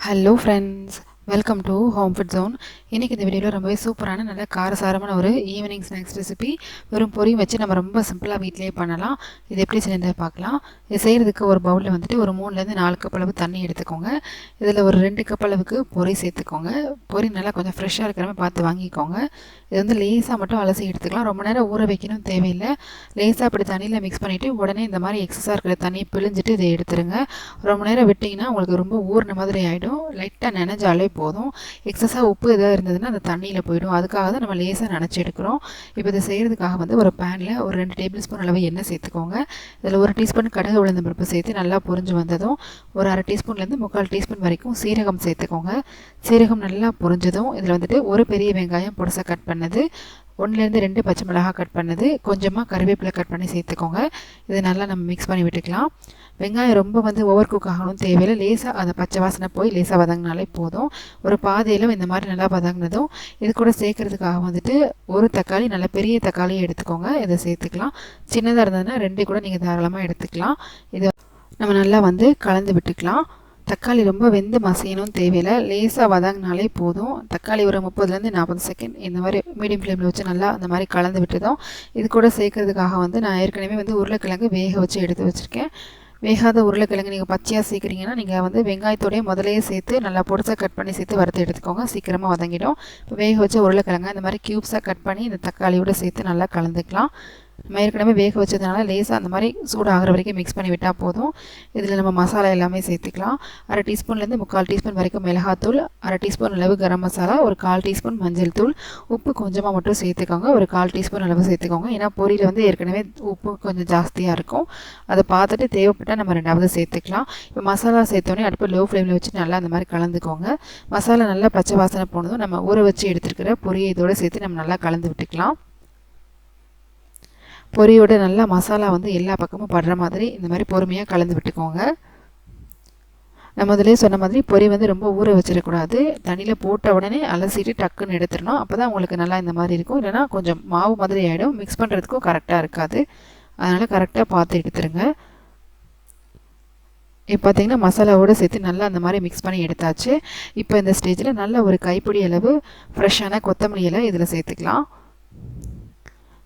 Hello friends welcome to home food zone இன்றைக்கி இந்த வீடியோவில் ரொம்பவே சூப்பரான நல்ல காரசாரமான ஒரு ஈவினிங் ஸ்நாக்ஸ் ரெசிபி வெறும் பொரியும் வச்சு நம்ம ரொம்ப சிம்பிளாக வீட்டிலேயே பண்ணலாம். இது எப்படி செய்யறது பார்க்கலாம். இது செய்கிறதுக்கு ஒரு பவுலில் வந்துட்டு ஒரு மூணுலேருந்து நாலு கப் அளவு தண்ணி எடுத்துக்கோங்க. இதில் ஒரு ரெண்டு கப் அளவுக்கு பொரி சேர்த்துக்கோங்க. பொரி நல்லா கொஞ்சம் ஃப்ரெஷ்ஷாக இருக்கிற மாதிரி பார்த்து வாங்கிக்கோங்க. இது வந்து லேசாக மட்டும் அலசி எடுத்துக்கலாம். ரொம்ப நேரம் ஊற வைக்கணும் தேவையில்லை. லேசாக அப்படி தண்ணியில் மிக்ஸ் பண்ணிவிட்டு உடனே இந்த மாதிரி எக்ஸஸாக இருக்கிற தண்ணியை பிழிஞ்சிட்டு இதை எடுத்துருங்க. ரொம்ப நேரம் விட்டிங்கன்னா உங்களுக்கு ரொம்ப ஊறின மாதிரி ஆகிடும் லைட்டாக நினைஞ்சாலே போதும். எக்ஸஸாக உப்பு எதாவது இருந்ததுன்னா அந்த தண்ணியில் போயிடும். அதுக்காக தான் நம்ம லேசாக நினச்சி எடுக்கிறோம். இப்போ இதை செய்கிறதுக்காக வந்து ஒரு பேனில் ஒரு ரெண்டு டேபிள் ஸ்பூன் அளவு எண்ணெய் சேர்த்துக்கோங்க. இதில் ஒரு டீஸ்பூன் கடுகு உளுந்த பருப்பு சேர்த்து நல்லா பொரிஞ்சு வந்ததும் ஒரு அரை டீஸ்பூன்லேருந்து முக்கால் டீஸ்பூன் வரைக்கும் சீரகம் சேர்த்துக்கோங்க. சீரகம் நல்லா பொரிஞ்சதும் இதில் வந்துட்டு ஒரு பெரிய வெங்காயம் பொடிசாக கட் பண்ணது ஒன்றுலேருந்து ரெண்டு பச்சை மிளகாய் கட் பண்ணது கொஞ்சமாக கருவேப்பிலை கட் பண்ணி சேர்த்துக்கோங்க. இதை நல்லா நம்ம மிக்ஸ் பண்ணி விட்டுக்கலாம். வெங்காயம் ரொம்ப வந்து ஓவர் குக் ஆகணும் தேவையில்லை. லேசாக அந்த பச்சை வாசனை போய் லேசாக வதங்கினாலே போதும். ஒரு பாதையிலும் இந்த மாதிரி நல்லா வதங்கினதும் இது கூட சேர்க்குறதுக்காக வந்துட்டு ஒரு தக்காளி நல்ல பெரிய தக்காளியை எடுத்துக்கோங்க. இதை சேர்த்துக்கலாம். சின்னதாக இருந்ததுன்னா ரெண்டு கூட நீங்கள் தாராளமாக எடுத்துக்கலாம். இதை நம்ம நல்லா வந்து கலந்து விட்டுக்கலாம். தக்காளி ரொம்ப வெந்து மசியணும் தேவையில்லை. லேசாக வதங்கினாலே போதும். தக்காளி ஒரு முப்பதுலேருந்து நாற்பது செகண்ட் இந்த மாதிரி மீடியம் ஃப்ளேமில் வச்சு நல்லா அந்த மாதிரி கலந்து விட்டுதோம் இது கூட சேர்க்கறதுக்காக வந்து நான் ஏற்கனவே வந்து உருளைக்கிழங்கு வேக வச்சு எடுத்து வச்சுருக்கேன். வேகாத உருளைக்கிழங்கு நீங்கள் பச்சையாக சேர்க்குறீங்கன்னா நீங்கள் வந்து வெங்காயத்தோடய முதலையே சேர்த்து நல்லா பொடிசாக கட் பண்ணி சேர்த்து வறுத்து எடுத்துக்கோங்க. சீக்கிரமாக வதங்கிடும். இப்போ வேக வச்ச உருளைக்கிழங்கு இந்த மாதிரி க்யூப்ஸாக கட் பண்ணி இந்த தக்காளியோடு சேர்த்து நல்லா கலந்துக்கலாம். நம்ம ஏற்கனவே வேக வச்சதுனால லேசாக அந்த மாதிரி சூடாகிற வரைக்கும் மிக்ஸ் பண்ணி விட்டால் போதும். இதில் நம்ம மசாலா எல்லாமே சேர்த்துக்கலாம். அரை டீஸ்பூன்லேருந்து முக்கால் டீஸ்பூன் வரைக்கும் மிளகாத்தூள் அரை டீஸ்பூன் அளவு கரம் மசாலா ஒரு கால் டீஸ்பூன் மஞ்சள் தூள். உப்பு கொஞ்சமாக மட்டும் சேர்த்துக்கோங்க. ஒரு கால் டீஸ்பூன் அளவு சேர்த்துக்கோங்க. ஏன்னா பொரியில் வந்து ஏற்கனவே உப்பு கொஞ்சம் ஜாஸ்தியாக இருக்கும். அதை பார்த்துட்டு தேவைப்பட்டால் நம்ம ரெண்டாவது சேர்த்துக்கலாம். இப்போ மசாலா சேர்த்தோடனே அடுப்பு லோ ஃப்ளேமில் வச்சு நல்லா அந்த மாதிரி கலந்துக்கோங்க. மசாலா நல்லா பச்சை வாசனை போனதும் நம்ம ஊற வச்சு எடுத்துருக்கிற பொரியை இதோடு சேர்த்து நம்ம நல்லா கலந்து விட்டுக்கலாம். பொரியோட நல்லா மசாலா வந்து எல்லா பக்கமும் படுற மாதிரி இந்த மாதிரி பொறுமையாக கலந்து விட்டுக்கோங்க. நம்ம முதலே சொன்ன மாதிரி பொரி வந்து ரொம்ப ஊற வச்சிடக்கூடாது. தண்ணியில் போட்ட உடனே அலசிட்டு டக்குன்னு எடுத்துடணும். அப்போ தான் உங்களுக்கு நல்லா இந்த மாதிரி இருக்கும். இல்லைனா கொஞ்சம் மாவு மாதிரி ஆகிடும் மிக்ஸ் பண்ணுறதுக்கும் கரெக்டாக இருக்காது. அதனால் கரெக்டாக பார்த்து எடுத்துருங்க. இப்போ பார்த்தீங்கன்னா மசாலாவோடு சேர்த்து நல்லா அந்த மாதிரி மிக்ஸ் பண்ணி எடுத்தாச்சு. இப்போ இந்த ஸ்டேஜில் நல்ல ஒரு கைப்பிடி அளவு ஃப்ரெஷ்ஷான கொத்தமல்லி இலை இதில் சேர்த்துக்கலாம்.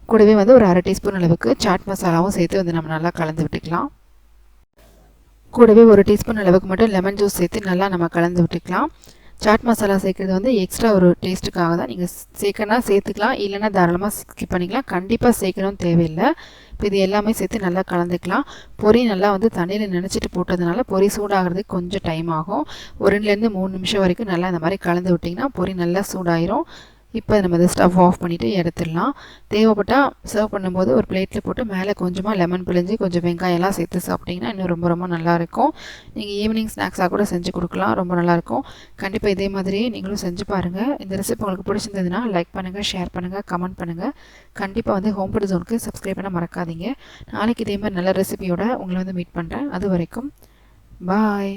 கூடவே வந்து ஒரு அரை டீஸ்பூன் அளவுக்கு சாட் மசாலாவும் சேர்த்து வந்து நம்ம நல்லா கலந்து விட்டுக்கலாம். கூடவே ஒரு டீஸ்பூன் அளவுக்கு மட்டும் லெமன் ஜூஸ் சேர்த்து நல்லா நம்ம கலந்து விட்டுக்கலாம். சாட் மசாலா சேர்க்குறது வந்து எக்ஸ்ட்ரா ஒரு டேஸ்ட்டுக்காக தான். நீங்கள் சேர்க்கனா சேர்த்துக்கலாம். இல்லைன்னா தாராளமாக ஸ்கிப் பண்ணிக்கலாம். கண்டிப்பாக சேர்க்கணும்னு தேவையில்லை. இப்போ இது எல்லாமே சேர்த்து நல்லா கலந்துக்கலாம். பொரி நல்லா வந்து தண்ணியில் நினச்சிட்டு போட்டதுனால பொரி சூடாகிறதுக்கு கொஞ்சம் டைம் ஆகும். ஒரு ரெண்டுலேருந்து மூணு நிமிஷம் வரைக்கும் நல்லா இந்த மாதிரி கலந்து விட்டிங்கன்னா பொரி நல்லா சூடாயிரும். இப்போ நம்ம இதை ஸ்டவ் ஆஃப் பண்ணிவிட்டு எடுத்துடலாம். தேவைப்பட்டால் சர்வ் பண்ணும்போது ஒரு பிளேட்டில் போட்டு மேலே கொஞ்சமாக லெமன் பிழிஞ்சு கொஞ்சம் வெங்காயம்லாம் சேர்த்து சாப்பிட்டிங்கன்னா இன்னும் ரொம்ப ரொம்ப நல்லாயிருக்கும் நீங்கள் ஈவினிங் ஸ்நாக்ஸாக கூட செஞ்சு கொடுக்கலாம். ரொம்ப நல்லாயிருக்கும் கண்டிப்பாக இதே மாதிரியே நீங்களும் செஞ்சு பாருங்கள் இந்த ரெசிபி உங்களுக்கு பிடிச்சிருந்ததுன்னா லைக் பண்ணுங்கள் ஷேர் பண்ணுங்கள் கமெண்ட் பண்ணுங்கள் கண்டிப்பாக வந்து ஹோம் ஃபுட் ஜோனுக்கு சப்ஸ்கிரைப் பண்ண மறக்காதீங்க. நாளைக்கு இதே மாதிரி நல்ல ரெசிபியோட உங்களை வந்து மீட் பண்ணுறேன் அது வரைக்கும் பாய்